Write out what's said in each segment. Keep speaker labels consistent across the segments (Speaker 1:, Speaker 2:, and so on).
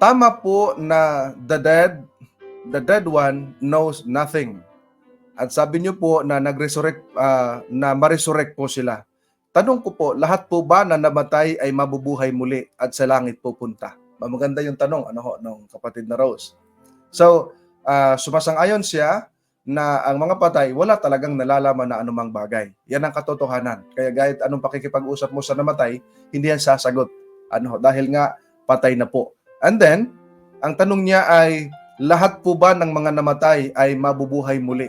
Speaker 1: tama po na the dead, the dead one knows nothing. At sabi niyo po na nag-resurrect, ah, na ma-resurrect po sila. Tanong ko po, lahat po ba na namatay ay mabubuhay muli at sa langit pupunta? Maganda yung tanong, ano ho, ng kapatid na Rose. So, ah, sumasang-ayon siya na ang mga patay, wala talagang nalalaman na anumang bagay. Yan ang katotohanan. Kaya kahit anong pakikipag-usap mo sa namatay, hindi yan sasagot. Ano, ho, dahil nga patay na po. And then, ang tanong niya ay, lahat po ba ng mga namatay ay mabubuhay muli?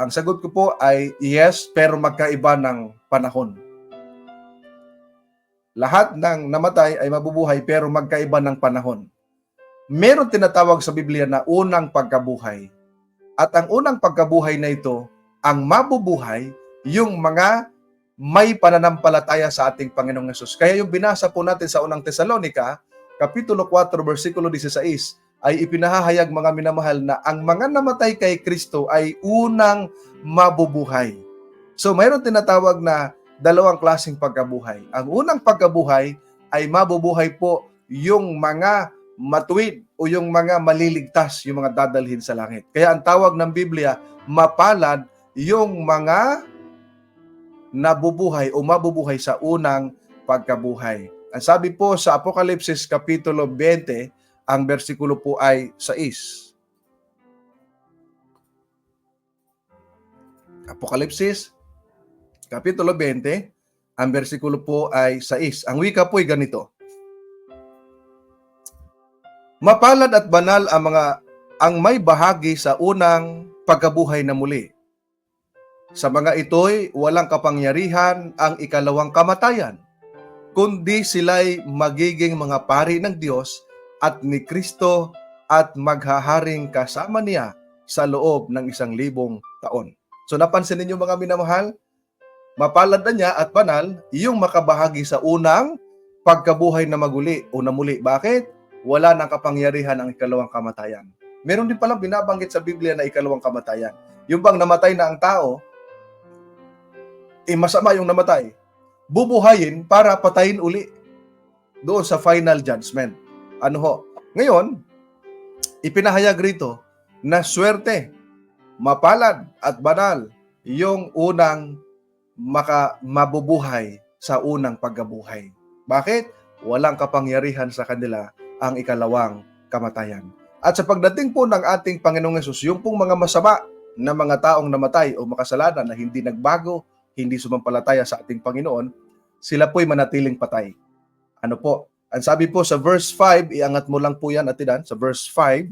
Speaker 1: Ang sagot ko po ay yes, pero magkaiba ng panahon. Lahat ng namatay ay mabubuhay pero magkaiba ng panahon. Meron tinatawag sa Biblia na unang pagkabuhay. At ang unang pagkabuhay na ito, ang mabubuhay, yung mga may pananampalataya sa ating Panginoong Yesus. Kaya yung binasa po natin sa unang Tesalonika, Kapitulo 4, versikulo 16, ay ipinahahayag mga minamahal na ang mga namatay kay Kristo ay unang mabubuhay. So mayroon tinatawag na dalawang klaseng pagkabuhay. Ang unang pagkabuhay ay mabubuhay po yung mga matuwid o yung mga maliligtas, yung mga dadalhin sa langit. Kaya ang tawag ng Biblia, mapalad yung mga nabubuhay o mabubuhay sa unang pagkabuhay. Ang sabi po sa Apokalipsis Kapitulo 20, ang bersikulo po ay 6. Apokalipsis, Kapitulo 20, ang bersikulo po ay 6. Ang wika po ay ganito. Mapalad at banal ang mga ang may bahagi sa unang pagkabuhay na muli. Sa mga ito'y walang kapangyarihan ang ikalawang kamatayan, kundi sila'y magiging mga pari ng Diyos at ni Kristo at maghaharing kasama niya sa loob ng isang libong taon. So napansin ninyo mga minamahal, mapalad na niya at banal yung makabahagi sa unang pagkabuhay na maguli o na muli. Bakit? Wala nang kapangyarihan ang ikalawang kamatayan. Meron din palang binabanggit sa Biblia na ikalawang kamatayan. Yung bang namatay na ang tao, eh masama yung namatay. Bubuhayin para patayin uli doon sa final judgment. Ano ho? Ngayon, ipinahayag rito na swerte, mapalad at banal yung unang maka mabubuhay sa unang pagkabuhay. Bakit? Walang kapangyarihan sa kanila ang ikalawang kamatayan. At sa pagdating po ng ating Panginoong Yesus, yung pong mga masama na mga taong namatay o makasalanan na hindi nagbago, hindi sumampalataya sa ating Panginoon, sila po'y manatiling patay. Ano po? Ang sabi po sa verse 5, iangat mo lang po yan atidan, sa verse 5,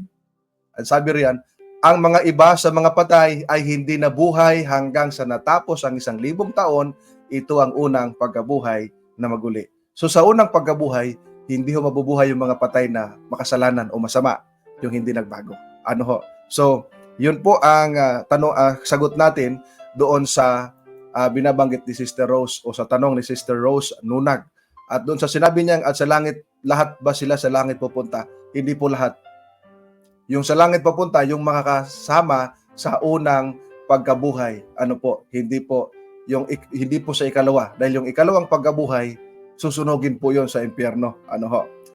Speaker 1: ang sabi riyan, ang mga iba sa mga patay ay hindi nabuhay hanggang sa natapos ang isang libong taon, ito ang unang pagkabuhay na maguli. So sa unang pagkabuhay, hindi ho mabubuhay yung mga patay na makasalanan o masama, yung hindi nagbago. Ano ho? So, yun po ang ah, tanong ah, sagot natin doon sa ah, binabanggit ni Sister Rose o sa tanong ni Sister Rose Nunag. At doon sa sinabi niya at sa langit lahat ba sila sa langit pupunta? Hindi po lahat. Yung sa langit papunta, yung makakasama sa unang pagkabuhay. Ano po? Hindi po yung hindi po sa ikalawa dahil yung ikalawang pagkabuhay susunugin po yon sa impyerno. Ano ho?